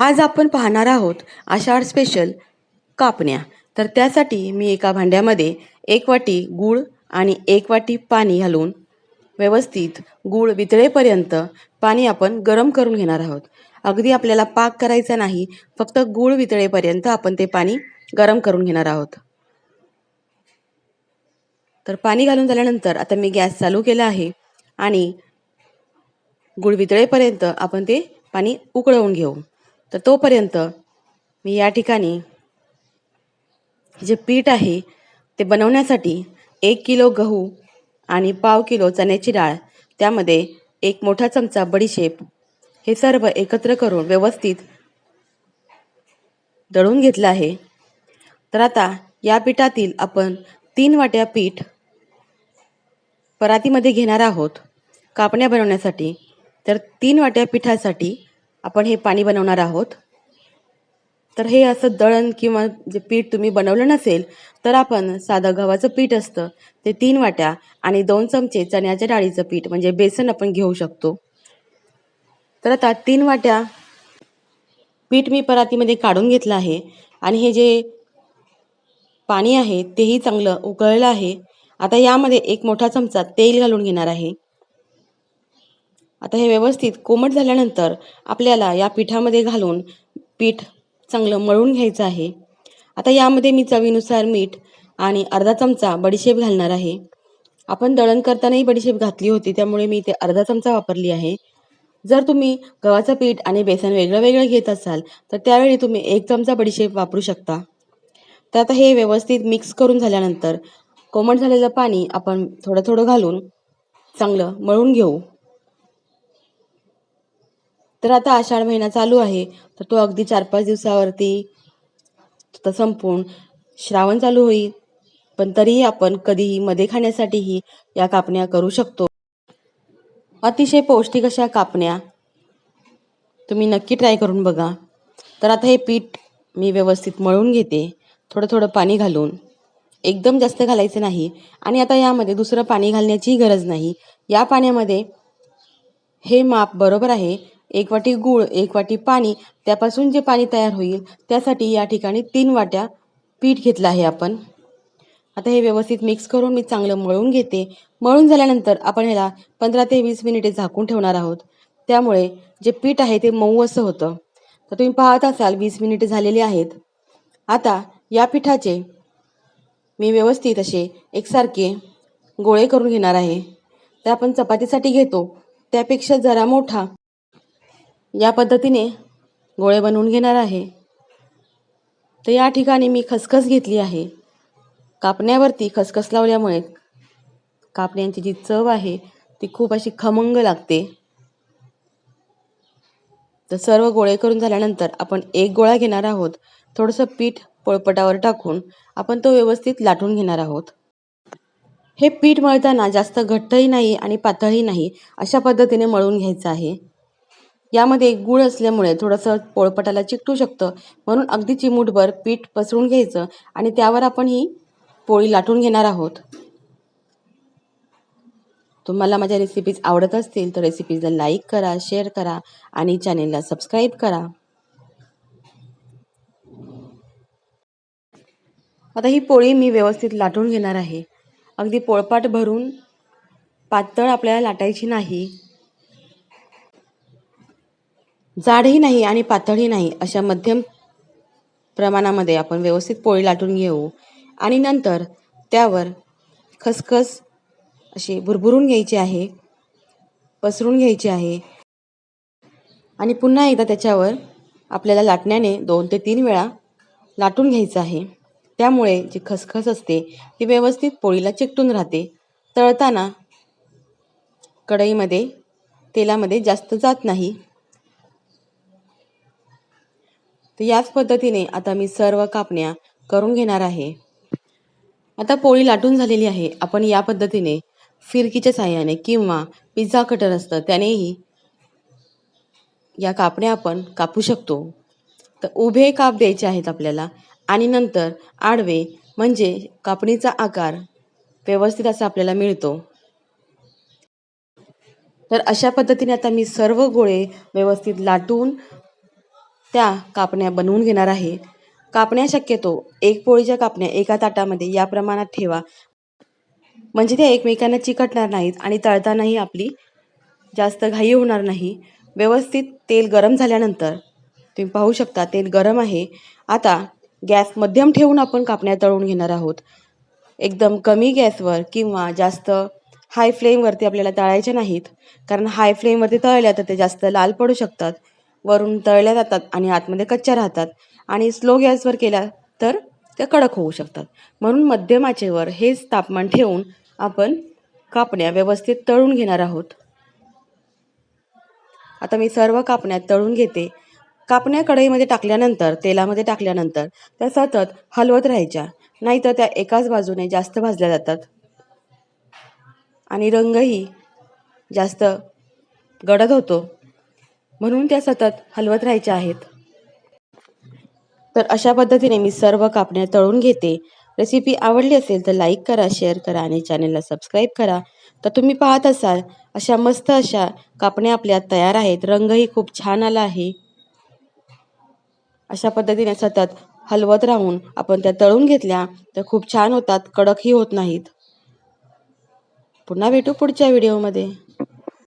आज आपण पाहणार आहोत आषाढ स्पेशल कापण्या. तर त्यासाठी मी एका भांड्यामध्ये एक वाटी गूळ आणि एक वाटी पाणी घालून व्यवस्थित गूळ वितळेपर्यंत पाणी आपण गरम करून घेणार आहोत. अगदी आपल्याला पाक करायचा नाही फक्त गूळ वितळेपर्यंत आपण ते पाणी गरम करून घेणार आहोत. तर पाणी घालून झाल्यानंतर आता मी गॅस चालू केला आहे आणि गूळ वितळेपर्यंत आपण ते पाणी उकळवून घेऊ. तर तोपर्यंत मी या ठिकाणी जे पीठ आहे ते बनवण्यासाठी एक किलो गहू आणि पाव किलो चण्याची डाळ त्यामध्ये एक मोठा चमचा बडीशेप हे सर्व एकत्र करून व्यवस्थित दळून घेतलं आहे. तर आता या पिठातील आपण तीन वाट्या पीठ परातीमध्ये घेणार आहोत कापण्या बनवण्यासाठी. तर तीन वाट्या पिठासाठी आपण हे पाणी बनवणार आहोत. तर हे असं दळण किंवा जे पीठ तुम्ही बनवलं नसेल तर आपण साधं गव्हाचं पीठ असतं. ते तीन वाट्या आणि दोन चमचे चण्याच्या डाळीचं पीठ म्हणजे बेसन आपण घेऊ शकतो. तर आता तीन वाट्या पीठ मी परातीमध्ये काढून घेतलं आहे आणि हे जे पाणी आहे तेही चांगलं उकळलं आहे. आता यामध्ये एक मोठा चमचा तेल घालून घेणार आहे. आता हे व्यवस्थित कोमट झाल्यानंतर आपल्याला या पिठामध्ये घालून पीठ चांगलं मळून घ्यायचं आहे. आता यामध्ये मी चवीनुसार मीठ आणि अर्धा चमचा बडीशेप घालणार आहे. आपण दळण करतानाही बडीशेप घातली होती त्यामुळे मी ते अर्धा चमचा वापरली आहे. जर तुम्ही गव्हाचं पीठ आणि बेसन वेगळं वेगळं घेत असाल तर त्यावेळी तुम्ही एक चमचा बडीशेप वापरू शकता. तर आता हे व्यवस्थित मिक्स करून झाल्यानंतर कोमट झालेलं पाणी आपण थोडं थोडं घालून चांगलं मळून घेऊ. तर आता आषाढ महिना चालू आहे. तर तो अगदी चार पाच दिवसावरती तर संपून श्रावण चालू होईल. पण तरीही आपण कधीही मध्ये खाण्यासाठीही या कापण्या करू शकतो. अतिशय पौष्टिक अशा कापण्या तुम्ही नक्की ट्राय करून बघा. तर आता हे पीठ मी व्यवस्थित मळून घेते. थोडं थोडं पाणी घालून. एकदम जास्त घालायचं नाही. आणि आता यामध्ये दुसरं पाणी घालण्याचीही गरज नाही. या पाण्यामध्ये हे माप बरोबर आहे. एक वाटी गूळ एक वाटी पाणी त्यापासून जे पाणी तयार होईल त्यासाठी या ठिकाणी तीन वाट्या पीठ घेतलं आहे आपण. आता हे व्यवस्थित मिक्स करून मी चांगलं मळून घेते. मळून झाल्यानंतर आपण ह्याला पंधरा ते वीस मिनिटे झाकून ठेवणार आहोत. त्यामुळे जे पीठ आहे ते मऊ असं होतं. तर तुम्ही पाहत असाल वीस मिनिटे झालेली आहेत. आता या पिठाचे मी व्यवस्थित असे एकसारखे गोळे करून घेणार आहे. ते आपण चपातीसाठी घेतो. त्यापेक्षा जरा मोठा या पद्धतीने गोळे बनवून घेणार आहे. तर या ठिकाणी मी खसखस घेतली आहे. कापण्यावरती खसखस लावल्यामुळे कापण्यांची जी चव आहे ती खूप अशी खमंग लागते. तर सर्व गोळे करून झाल्यानंतर आपण एक गोळा घेणार आहोत. थोडंसं पीठ पोळपटावर टाकून आपण तो व्यवस्थित लाटून घेणार आहोत. हे पीठ मळताना जास्त घट्टही नाही आणि पातळही नाही अशा पद्धतीने मळून घ्यायचं आहे. यामध्ये गूळ असल्यामुळे थोडंसं पोळपटाला चिकटू शकतं. म्हणून अगदी चिमूटभर पीठ पसरून घ्यायचं आणि त्यावर आपण ही पोळी लाटून घेणार आहोत. तुम्हाला माझ्या रेसिपीज आवडत असतील तर रेसिपीजला लाईक करा शेअर करा आणि चॅनेलला सबस्क्राईब करा. आता ही पोळी मी व्यवस्थित लाटून घेणार आहे. अगदी पोळपाट भरून पातळ आपल्याला लाटायची नाही. जाडही नाही आणि पातळही नाही अशा मध्यम प्रमाणामध्ये आपण व्यवस्थित पोळी लाटून घेऊ. आणि नंतर त्यावर खसखस अशी भुरभुरून घ्यायची आहे पसरून घ्यायची आहे. आणि पुन्हा एकदा त्याच्यावर आपल्याला लाटण्याने दोन ते तीन वेळा लाटून घ्यायचं आहे. त्यामुळे जी खसखस असते ती व्यवस्थित पोळीला चिकटून राहते. तळताना कढईमध्ये तेलामध्ये जास्त जात नाही. तर याच पद्धतीने आता मी सर्व कापण्या करून घेणार आहे. आता पोळी लाटून झालेली आहे. आपण या पद्धतीने फिरकीच्या साह्याने किंवा पिझ्झा कटर असतं त्यानेही या कापण्या आपण कापू शकतो. तर उभे काप द्यायचे आहेत आपल्याला आणि नंतर आडवे म्हणजे कापणीचा आकार व्यवस्थित असा आपल्याला मिळतो. तर अशा पद्धतीने आता मी सर्व गोळे व्यवस्थित लाटून त्या कापण्या बनवून घेणार आहे. कापण्या शक्यतो एक पोळीच्या कापण्या एका ताटामध्ये या प्रमाणात ठेवा. म्हणजे त्या एकमेकांना चिकटणार नाहीत आणि तळतानाही आपली जास्त घाई होणार नाही. व्यवस्थित तेल गरम झाल्यानंतर तुम्ही पाहू शकता तेल गरम आहे. आता गॅस मध्यम ठेवून आपण कापण्या तळून घेणार आहोत. एकदम कमी गॅसवर किंवा जास्त हाय फ्लेमवरती आपल्याला तळायचे नाहीत. कारण हाय फ्लेमवरती तळल्या तर ते जास्त लाल पडू शकतात. वरून तळल्या जातात आणि आतमध्ये कच्च्या राहतात. आणि स्लो गॅसवर केल्या तर त्या कडक होऊ शकतात. म्हणून मध्यम आचेवर हेच तापमान ठेवून आपण कापण्या व्यवस्थित तळून घेणार आहोत. आता मी सर्व कापण्या तळून घेते. कापण्या कढईमध्ये टाकल्यानंतर तेलामध्ये टाकल्यानंतर त्या सतत हलवत राहायच्या. नाहीतर त्या एकाच बाजूने जास्त भाजल्या जातात. आणि रंगही जास्त गडद होतो. म्हणून त्या सतत हलवत राहायच्या आहेत. तर अशा पद्धतीने मी सर्व कापण्या तळून घेते. रेसिपी आवडली असेल तर लाईक करा शेअर करा आणि चॅनलला सबस्क्राईब करा. तर तुम्ही पाहत असाल अशा मस्त अशा कापण्या आपल्या तयार आहेत. रंगही खूप छान आला आहे. अशा पद्धतीने सतत हलवत राहून आपण त्या तळून घेतल्या तर खूप छान होतात कडकही होत नाहीत. पुन्हा भेटू पुढच्या व्हिडिओमध्ये